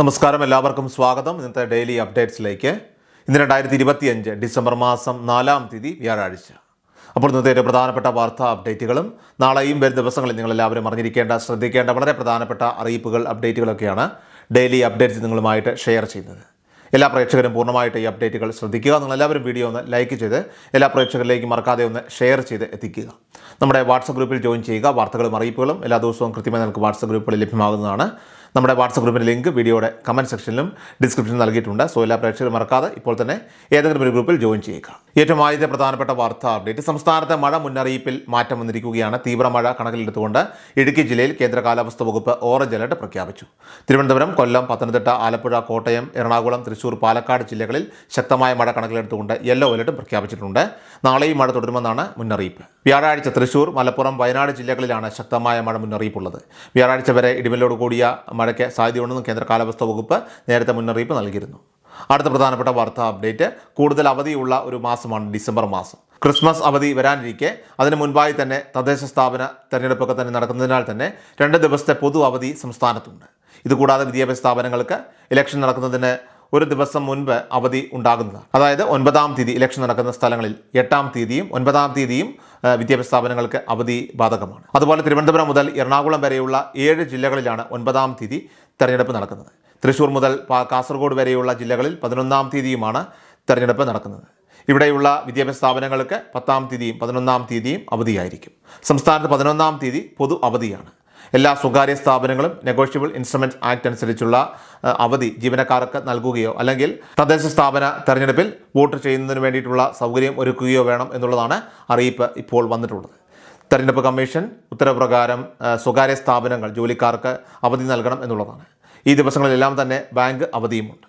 നമസ്കാരം. എല്ലാവർക്കും സ്വാഗതം. ഇന്നത്തെ ഡെയിലി അപ്ഡേറ്റ്സിലേക്ക്. ഇന്ന് രണ്ടായിരത്തി ഇരുപത്തിയഞ്ച് ഡിസംബർ മാസം നാലാം തീയതി വ്യാഴാഴ്ച. അപ്പോൾ ഇന്നത്തെ ഒരു പ്രധാനപ്പെട്ട വാർത്താ അപ്ഡേറ്റുകളും നാളെയും വരും ദിവസങ്ങളിൽ നിങ്ങൾ എല്ലാവരും അറിഞ്ഞിരിക്കേണ്ട ശ്രദ്ധിക്കേണ്ട വളരെ പ്രധാനപ്പെട്ട അറിയിപ്പുകൾ അപ്ഡേറ്റുകളൊക്കെയാണ് ഡെയിലി അപ്ഡേറ്റ്സ് നിങ്ങളുമായിട്ട് ഷെയർ ചെയ്യുന്നത്. എല്ലാ പ്രേക്ഷകരും പൂർണമായിട്ട് ഈ അപ്ഡേറ്റുകൾ ശ്രദ്ധിക്കുക. നിങ്ങൾ എല്ലാവരും വീഡിയോ ഒന്ന് ലൈക്ക് ചെയ്ത് എല്ലാ പ്രേക്ഷകരിലേക്കും മറക്കാതെ ഒന്ന് ഷെയർ ചെയ്ത് എത്തിക്കുക. നമ്മുടെ വാട്സപ്പ് ഗ്രൂപ്പിൽ ജോയിൻ ചെയ്യുക. വാർത്തകളും അറിയിപ്പുകളും എല്ലാ ദിവസവും കൃത്യമായി നമുക്ക് വാട്സപ്പ് ഗ്രൂപ്പുകളിൽ ലഭ്യമാകുന്നതാണ്. നമ്മുടെ വാട്സപ്പ് ഗ്രൂപ്പിന്റെ ലിങ്ക് വീഡിയോയുടെ കമന്റ് സെക്ഷനിലും ഡിസ്ക്രിപ്ഷനിൽ നൽകിയിട്ടുണ്ട്. സോ എല്ലാ പ്രേക്ഷകരും മറക്കാതെ ഇപ്പോൾ തന്നെ ഏതെങ്കിലും ഒരു ഗ്രൂപ്പിൽ ജോയിൻ ചെയ്യുക. ഏറ്റവും ആദ്യത്തെ പ്രധാനപ്പെട്ട വാർത്താ അപ്ഡേറ്റ്. സംസ്ഥാനത്തെ മഴ മുന്നറിയിപ്പിൽ മാറ്റം വന്നിരിക്കുകയാണ്. തീവ്ര മഴ കണക്കിലെടുത്തുകൊണ്ട് ഇടുക്കി ജില്ലയിൽ കേന്ദ്ര കാലാവസ്ഥാ വകുപ്പ് ഓറഞ്ച് അലർട്ട് പ്രഖ്യാപിച്ചു. തിരുവനന്തപുരം കൊല്ലം പത്തനംതിട്ട ആലപ്പുഴ കോട്ടയം എറണാകുളം തൃശൂർ പാലക്കാട് ജില്ലകളിൽ ശക്തമായ മഴ കണക്കിലെടുത്തുകൊണ്ട് യെല്ലോ അലർട്ടും പ്രഖ്യാപിച്ചിട്ടുണ്ട്. നാളെയും മഴ തുടരുമെന്നാണ് മുന്നറിയിപ്പ്. വ്യാഴാഴ്ച തൃശൂർ മലപ്പുറം വയനാട് ജില്ലകളിലാണ് ശക്തമായ മഴ മുന്നറിയിപ്പുള്ളത്. വ്യാഴാഴ്ച വരെ ഇടിമലോട് കൂടിയ മഴയ്ക്ക് സാധ്യതയുണ്ടെന്നും കേന്ദ്ര കാലാവസ്ഥാ വകുപ്പ് നേരത്തെ മുന്നറിയിപ്പ് നൽകിയിരുന്നു. അടുത്ത പ്രധാനപ്പെട്ട വാർത്താ അപ്ഡേറ്റ് കൂടുതൽ അവധിയുള്ള ഒരു മാസമാണ് ഡിസംബർ മാസം. ക്രിസ്മസ് അവധി വരാനിരിക്കെ അതിന് മുൻപായി തന്നെ തദ്ദേശ സ്ഥാപന തെരഞ്ഞെടുപ്പൊക്കെ തന്നെ നടക്കുന്നതിനാൽ തന്നെ രണ്ട് ദിവസത്തെ പൊതു അവധി സംസ്ഥാനത്തുണ്ട്. ഇതുകൂടാതെ വിദ്യാഭ്യാസ സ്ഥാപനങ്ങൾക്ക് ഇലക്ഷൻ നടക്കുന്നതിന് ഒരു ദിവസം മുൻപ് അവധി ഉണ്ടാകുന്നതാണ് അതായത് ഒൻപതാം തീയതി ഇലക്ഷൻ നടക്കുന്ന സ്ഥലങ്ങളിൽ എട്ടാം തീയതിയും ഒൻപതാം തീയതിയും വിദ്യാഭ്യാസ സ്ഥാപനങ്ങൾക്ക് അവധി ബാധകമാണ്. അതുപോലെ തിരുവനന്തപുരം മുതൽ എറണാകുളം വരെയുള്ള ഏഴ് ജില്ലകളിലാണ് ഒൻപതാം തീയതി തെരഞ്ഞെടുപ്പ് നടക്കുന്നത്. തൃശ്ശൂർ മുതൽ കാസർഗോഡ് വരെയുള്ള ജില്ലകളിൽ പതിനൊന്നാം തീയതിയുമാണ് തെരഞ്ഞെടുപ്പ് നടക്കുന്നത്. ഇവിടെയുള്ള വിദ്യാഭ്യാസ സ്ഥാപനങ്ങൾക്ക് പത്താം തീയതിയും പതിനൊന്നാം തീയതിയും അവധിയായിരിക്കും. സംസ്ഥാനത്ത് പതിനൊന്നാം തീയതി പൊതു അവധിയാണ്. എല്ലാ സ്വകാര്യ സ്ഥാപനങ്ങളും നെഗോഷ്യബിൾ ഇൻസ്ട്രുമെന്റ് ആക്ട് അനുസരിച്ചുള്ള അവധി ജീവനക്കാർക്ക് നൽകുകയോ അല്ലെങ്കിൽ തദ്ദേശ സ്ഥാപന തെരഞ്ഞെടുപ്പിൽ വോട്ട് ചെയ്യുന്നതിന് വേണ്ടിയിട്ടുള്ള സൗകര്യം ഒരുക്കുകയോ വേണം എന്നുള്ളതാണ് അറിയിപ്പ് ഇപ്പോൾ വന്നിട്ടുള്ളത്. തെരഞ്ഞെടുപ്പ് കമ്മീഷൻ ഉത്തരവ് പ്രകാരം സ്വകാര്യ സ്ഥാപനങ്ങൾ ജോലിക്കാർക്ക് അവധി നൽകണം എന്നുള്ളതാണ്. ഈ ദിവസങ്ങളിലെല്ലാം തന്നെ ബാങ്ക് അവധിയുമുണ്ട്.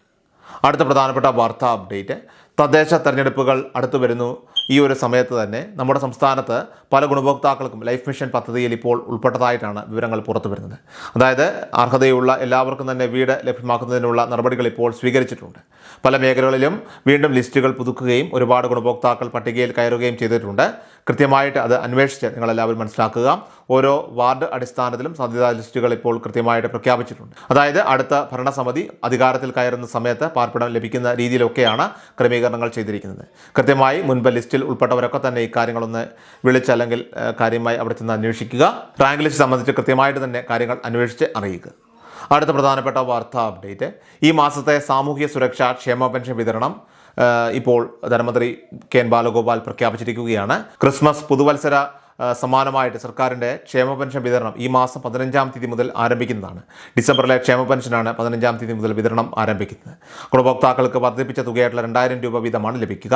അടുത്ത പ്രധാനപ്പെട്ട വാർത്താ അപ്ഡേറ്റ് തദ്ദേശ തെരഞ്ഞെടുപ്പുകൾ അടുത്തു വരുന്നു. ഈ ഒരു സമയത്ത് തന്നെ നമ്മുടെ സംസ്ഥാനത്ത് പല ഗുണഭോക്താക്കൾക്കും ലൈഫ് മിഷൻ പദ്ധതിയിൽ ഇപ്പോൾ ഉൾപ്പെട്ടതായിട്ടാണ് വിവരങ്ങൾ പുറത്തു വരുന്നത്. അതായത് അർഹതയുള്ള എല്ലാവർക്കും തന്നെ വീട് ലഭ്യമാക്കുന്നതിനുള്ള നടപടികൾ ഇപ്പോൾ സ്വീകരിച്ചിട്ടുണ്ട്. പല മേഖലകളിലും വീണ്ടും ലിസ്റ്റുകൾ പുതുക്കുകയും ഒരുപാട് ഗുണഭോക്താക്കൾ പട്ടികയിൽ കയറുകയും ചെയ്തിട്ടുണ്ട്. കൃത്യമായിട്ട് അത് അന്വേഷിച്ച് നിങ്ങളെല്ലാവരും മനസ്സിലാക്കുക. ഓരോ വാർഡ് അടിസ്ഥാനത്തിലും സാധ്യതാ ലിസ്റ്റുകൾ ഇപ്പോൾ കൃത്യമായിട്ട് പ്രഖ്യാപിച്ചിട്ടുണ്ട്. അതായത് അടുത്ത ഭരണസമിതി അധികാരത്തിൽ കയറുന്ന സമയത്ത് പാർപ്പിടം ലഭിക്കുന്ന രീതിയിലൊക്കെയാണ് ക്രമീകരണങ്ങൾ ചെയ്തിരിക്കുന്നത്. കൃത്യമായി മുൻപ് ലിസ്റ്റിൽ ഉൾപ്പെട്ടവരൊക്കെ തന്നെ ഈ കാര്യങ്ങളൊന്ന് വിളിച്ച് അല്ലെങ്കിൽ കാര്യമായി അവിടെ ചെന്ന് അന്വേഷിക്കുക. റാങ്ക് ലിസ്റ്റ് സംബന്ധിച്ച് കൃത്യമായിട്ട് തന്നെ കാര്യങ്ങൾ അന്വേഷിച്ച് അറിയിക്കുക. അടുത്ത പ്രധാനപ്പെട്ട വാർത്താ അപ്ഡേറ്റ് ഈ മാസത്തെ സാമൂഹ്യ സുരക്ഷാ ക്ഷേമ പെൻഷൻ വിതരണം ഇപ്പോൾ ധനമന്ത്രി കെ എൻ ബാലഗോപാൽ പ്രഖ്യാപിച്ചിരിക്കുകയാണ്. ക്രിസ്മസ് പുതുവത്സര സമാനമായിട്ട് സർക്കാരിന്റെ ക്ഷേമ പെൻഷൻ വിതരണം ഈ മാസം പതിനഞ്ചാം തീയതി മുതൽ ആരംഭിക്കുന്നതാണ്. ഡിസംബറിലെ ക്ഷേമ പെൻഷനാണ് പതിനഞ്ചാം തീയതി മുതൽ വിതരണം ആരംഭിക്കുന്നത്. ഗുണഭോക്താക്കൾക്ക് വർദ്ധിപ്പിച്ച തുകയായിട്ടുള്ള രണ്ടായിരം രൂപ വീതമാണ് ലഭിക്കുക.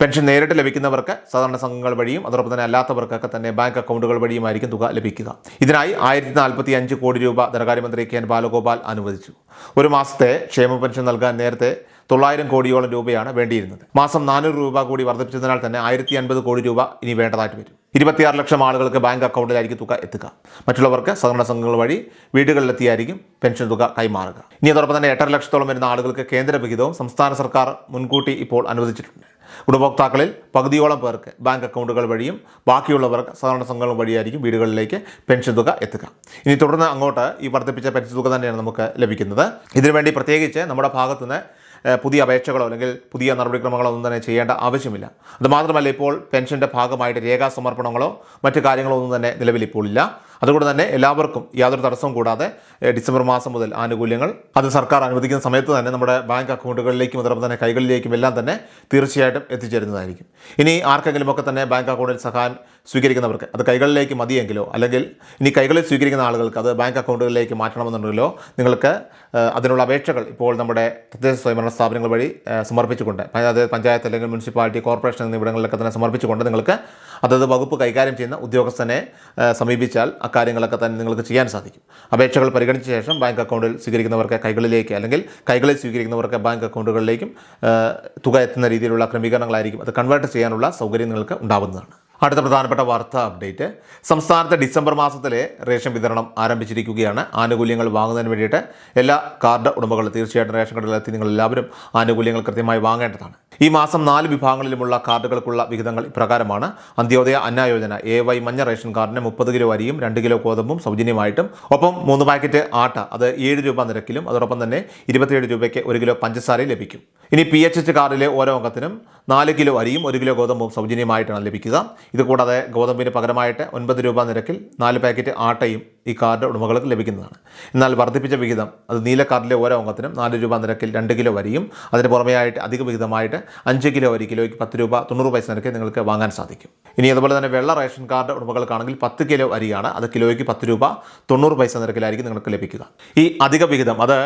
പെൻഷൻ നേരിട്ട് ലഭിക്കുന്നവർക്ക് സാധാരണ സംഘങ്ങൾ വഴിയും അതോടൊപ്പം തന്നെ അല്ലാത്തവർക്കൊക്കെ തന്നെ ബാങ്ക് അക്കൗണ്ടുകൾ വഴിയുമായിരിക്കും തുക ലഭിക്കുക. ഇതിനായി ആയിരത്തി നാൽപ്പത്തി അഞ്ച് കോടി രൂപ ധനകാര്യമന്ത്രി കെ എൻ ബാലഗോപാൽ അനുവദിച്ചു. ഒരു മാസത്തെ ക്ഷേമ പെൻഷൻ നൽകാൻ നേരത്തെ തൊള്ളായിരം കോടിയോളം രൂപയാണ് വേണ്ടിയിരുന്നത്. മാസം നാനൂറ് രൂപ കൂടി വർദ്ധിപ്പിച്ചതിനാൽ തന്നെ ആയിരത്തി അൻപത് കോടി രൂപ ഇനി വേണ്ടതായിട്ട് വരും. ഇരുപത്തിയാറ് ലക്ഷം ആളുകൾക്ക് ബാങ്ക് അക്കൗണ്ടിലായിരിക്കും തുക എത്തുക. മറ്റുള്ളവർക്ക് സഹകരണ സംഘങ്ങൾ വഴി വീടുകളിലെത്തിയായിരിക്കും പെൻഷൻ തുക കൈമാറുക. ഇനി അതോടൊപ്പം തന്നെ എട്ടര ലക്ഷത്തോളം വരുന്ന ആളുകൾക്ക് കേന്ദ്ര വിഹിതവും സംസ്ഥാന സർക്കാർ മുൻകൂട്ടി ഇപ്പോൾ അനുവദിച്ചിട്ടുണ്ട്. ഗുണഭോക്താക്കളിൽ പകുതിയോളം പേർക്ക് ബാങ്ക് അക്കൗണ്ടുകൾ വഴിയും ബാക്കിയുള്ളവർക്ക് സഹകരണ സംഘങ്ങൾ വഴിയായിരിക്കും വീടുകളിലേക്ക് പെൻഷൻ തുക എത്തുക. ഇനി തുടർന്ന് അങ്ങോട്ട് ഈ വർദ്ധിപ്പിച്ച പെൻഷൻ തുക തന്നെയാണ് നമുക്ക് ലഭിക്കുന്നത്. ഇതിനുവേണ്ടി പ്രത്യേകിച്ച് നമ്മുടെ ഭാഗത്തുനിന്ന് പുതിയ അപേക്ഷകളോ അല്ലെങ്കിൽ പുതിയ നടപടിക്രമങ്ങളോ ഒന്നും തന്നെ ചെയ്യേണ്ട ആവശ്യമില്ല. അതുമാത്രമല്ല ഇപ്പോൾ പെൻഷന്റെ ഭാഗമായിട്ട് രേഖാസമർപ്പണങ്ങളോ മറ്റു കാര്യങ്ങളോ ഒന്നും തന്നെ നിലവിൽ ഇപ്പോൾ ഇല്ല. അതുകൊണ്ട് തന്നെ എല്ലാവർക്കും യാതൊരു തടസ്സവും കൂടാതെ ഡിസംബർ മാസം മുതൽ ആനുകൂല്യങ്ങൾ. അത് സർക്കാർ അനുവദിക്കുന്ന സമയത്ത് തന്നെ നമ്മുടെ ബാങ്ക് അക്കൗണ്ടുകളിലേക്കും അതോടൊപ്പം തന്നെ കൈകളിലേക്കും എല്ലാം തന്നെ തീർച്ചയായിട്ടും എത്തിച്ചേരുന്നതായിരിക്കും. ഇനി ആർക്കെങ്കിലും ഒക്കെ തന്നെ ബാങ്ക് അക്കൗണ്ടിൽ സഹായം സ്വീകരിക്കുന്നവർക്ക് അത് കൈകളിലേക്ക് മതിയെങ്കിലോ അല്ലെങ്കിൽ ഇനി കൈകളിൽ സ്വീകരിക്കുന്ന ആളുകൾക്ക് അത് ബാങ്ക് അക്കൗണ്ടുകളിലേക്ക് മാറ്റണമെന്നുണ്ടെങ്കിലോ നിങ്ങൾക്ക് അതിനുള്ള അപേക്ഷകൾ ഇപ്പോൾ നമ്മുടെ തദ്ദേശ സ്വയംഭരണ സ്ഥാപനങ്ങൾ വഴി സമർപ്പിച്ചുകൊണ്ട് അതായത് പഞ്ചായത്ത് അല്ലെങ്കിൽ മുനിസിപ്പാലിറ്റി കോർപ്പറേഷൻ എന്നിവിടങ്ങളിലൊക്കെ തന്നെ സമർപ്പിച്ചുകൊണ്ട് നിങ്ങൾക്ക് അതത് വകുപ്പ് കൈകാര്യം ചെയ്യുന്ന ഉദ്യോഗസ്ഥനെ സമീപിച്ചാൽ അക്കാര്യങ്ങളൊക്കെ തന്നെ നിങ്ങൾക്ക് ചെയ്യാൻ സാധിക്കും. അപേക്ഷകൾ പരിഗണിച്ച ശേഷം ബാങ്ക് അക്കൗണ്ടിൽ സ്വീകരിക്കുന്നവർക്ക് കൈകളിലേക്ക് അല്ലെങ്കിൽ കൈകളിൽ സ്വീകരിക്കുന്നവർക്ക് ബാങ്ക് അക്കൗണ്ടുകളിലേക്കും തുക എത്തുന്ന രീതിയിലുള്ള ക്രമീകരണങ്ങളായിരിക്കും അത് കൺവേർട്ട് ചെയ്യാനുള്ള സൗകര്യം നിങ്ങൾക്ക് ഉണ്ടാകുന്നതാണ് അടുത്ത പ്രധാനപ്പെട്ട വാർത്താ അപ്ഡേറ്റ്. സംസ്ഥാനത്ത് ഡിസംബർ മാസത്തിലെ റേഷൻ വിതരണം ആരംഭിച്ചിരിക്കുകയാണ്. ആനുകൂല്യങ്ങൾ വാങ്ങുന്നതിന് വേണ്ടിയിട്ട് എല്ലാ കാർഡ് ഉടമകളും തീർച്ചയായിട്ടും റേഷൻ കടകളിലെത്തി നിങ്ങൾ എല്ലാവരും ആനുകൂല്യങ്ങൾ കൃത്യമായി വാങ്ങേണ്ടതാണ്. ഈ മാസം നാല് വിഭാഗങ്ങളിലുമുള്ള കാർഡുകൾക്കുള്ള വിഹിതങ്ങൾ ഇപ്രകാരമാണ്. അന്ത്യോദയ അന്ന യോജന എ വൈ മഞ്ഞ റേഷൻ കാർഡിന് മുപ്പത് കിലോ അരിയും രണ്ട് കിലോ ഗോതമ്പും സൗജന്യമായിട്ടും. ഒപ്പം മൂന്ന് പാക്കറ്റ് ആട്ട അത് ഏഴ് രൂപ നിരക്കിലും അതോടൊപ്പം തന്നെ ഇരുപത്തിയേഴ് രൂപയ്ക്ക് ഒരു കിലോ പഞ്ചസാരയും ലഭിക്കും. ഇനി പി എച്ച് എച്ച് കാർഡിലെ ഓരോ അംഗത്തിനും നാല് കിലോ അരിയും ഒരു കിലോ ഗോതമ്പും സൗജന്യമായിട്ടാണ് ലഭിക്കുക. ഇതുകൂടാതെ ഗോതമ്പിന് പകരമായിട്ട് ഒൻപത് രൂപ നിരക്കിൽ നാല് പാക്കറ്റ് ആട്ടയും ഈ കാർഡ് ഉടമകൾക്ക് ലഭിക്കുന്നതാണ്. എന്നാൽ വർദ്ധിപ്പിച്ച വിഹിതം അത് നീല കാർഡിലെ ഓരോ അംഗത്തിനും നാല് രൂപ നിരക്കിൽ രണ്ട് കിലോ വരിയും അതിന് പുറമെയായിട്ട് അധിക വിഹിതമായിട്ട് അഞ്ച് കിലോ വരി കിലോയ്ക്ക് പത്ത് രൂപ തൊണ്ണൂറ് പൈസ നിരക്കിൽ നിങ്ങൾക്ക് വാങ്ങാൻ സാധിക്കും. ഇനി അതുപോലെ തന്നെ വെള്ള റേഷൻ കാർഡ് ഉടമകൾക്കാണെങ്കിൽ പത്ത് കിലോ അരിയാണ് അത് കിലോയ്ക്ക് പത്ത് രൂപ തൊണ്ണൂറ് പൈസ നിരക്കിലായിരിക്കും നിങ്ങൾക്ക് ലഭിക്കുക. ഈ അധിക വിഹിതം അത്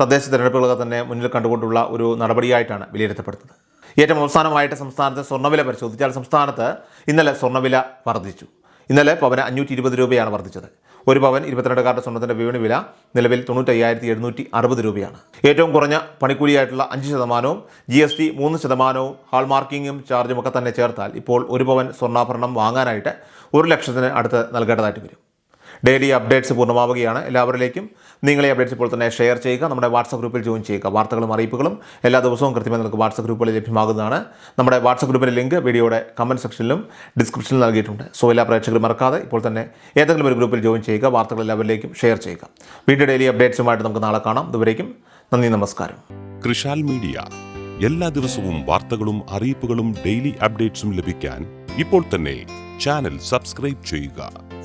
തദ്ദേശ തിരഞ്ഞെടുപ്പുകളൊക്കെ തന്നെ മുന്നിൽ കണ്ടുകൊണ്ടുള്ള ഒരു നടപടിയായിട്ടാണ് വിലയിരുത്തപ്പെടുന്നത്. ഏറ്റവും അവസാനമായിട്ട് സംസ്ഥാനത്തെ സ്വർണവില പരിശോധിച്ചാൽ സംസ്ഥാനത്ത് ഇന്നലെ സ്വർണവില വർദ്ധിച്ചു. ഇന്നലെ പവന് അഞ്ഞൂറ്റി ഇരുപത് രൂപയാണ് വർദ്ധിച്ചത്. ഒരു പവൻ ഇരുപത്തിരണ്ട് കാർഡ് സ്വർണത്തിന്റെ വിപണി വില നിലവിൽ തൊണ്ണൂറ്റയ്യായിരത്തി എഴുന്നൂറ്റി അറുപത് രൂപയാണ്. ഏറ്റവും കുറഞ്ഞ പണിക്കൂലിയായിട്ടുള്ള അഞ്ച് ശതമാനവും ജി എസ് ടി മൂന്ന് ശതമാനവും ഹാൾമാർക്കിങ്ങും ചാർജും ഒക്കെ തന്നെ ചേർത്താൽ ഇപ്പോൾ ഒരു പവൻ സ്വർണാഭരണം വാങ്ങാനായിട്ട് ഒരു ലക്ഷത്തിന് അടുത്ത് നൽകേണ്ടതായിട്ട് വരും. ഡെയിലി അപ്ഡേറ്റ്സ് പൂർണമാവുകയാണ്. എല്ലാവരിലേക്കും നിങ്ങളെ അപ്ഡേറ്റ്സ് ഇപ്പോൾ തന്നെ ഷെയർ ചെയ്യുക. നമ്മുടെ വാട്സപ്പ് ഗ്രൂപ്പിൽ ജോയിൻ ചെയ്യുക. വാർത്തകളും അറിയിപ്പുകളും എല്ലാ ദിവസവും കൃത്യമായി നിങ്ങൾക്ക് വാട്സപ്പ് ഗ്രൂപ്പുകളിൽ ലഭ്യമാകുന്നതാണ്. നമ്മുടെ വാട്സപ്പ് ഗ്രൂപ്പിന്റെ ലിങ്ക് വീഡിയോയുടെ കമന്റ് സെക്ഷനിലും ഡിസ്ക്രിപ്ഷനിൽ നൽകിയിട്ടുണ്ട്. സോ എല്ലാ പ്രേക്ഷകരും മറക്കാതെ ഇപ്പോൾ തന്നെ ഏതെങ്കിലും ഒരു ഗ്രൂപ്പിൽ ജോയിൻ ചെയ്യുക. വാർത്തകൾ എല്ലാവരിലേക്കും ഷെയർ ചെയ്യുക. വീഡിയോ ഡെയിലി അപ്ഡേറ്റ്സുമായിട്ട് നമുക്ക് നാളെ കാണാം. ഇതുവരേക്കും നന്ദി നമസ്കാരം. കൃഷാൽ മീഡിയ. എല്ലാ ദിവസവും വാർത്തകളും അറിയിപ്പുകളും ഡെയിലി അപ്ഡേറ്റ്സും ലഭിക്കാൻ ഇപ്പോൾ തന്നെ ചാനൽ സബ്സ്ക്രൈബ് ചെയ്യുക.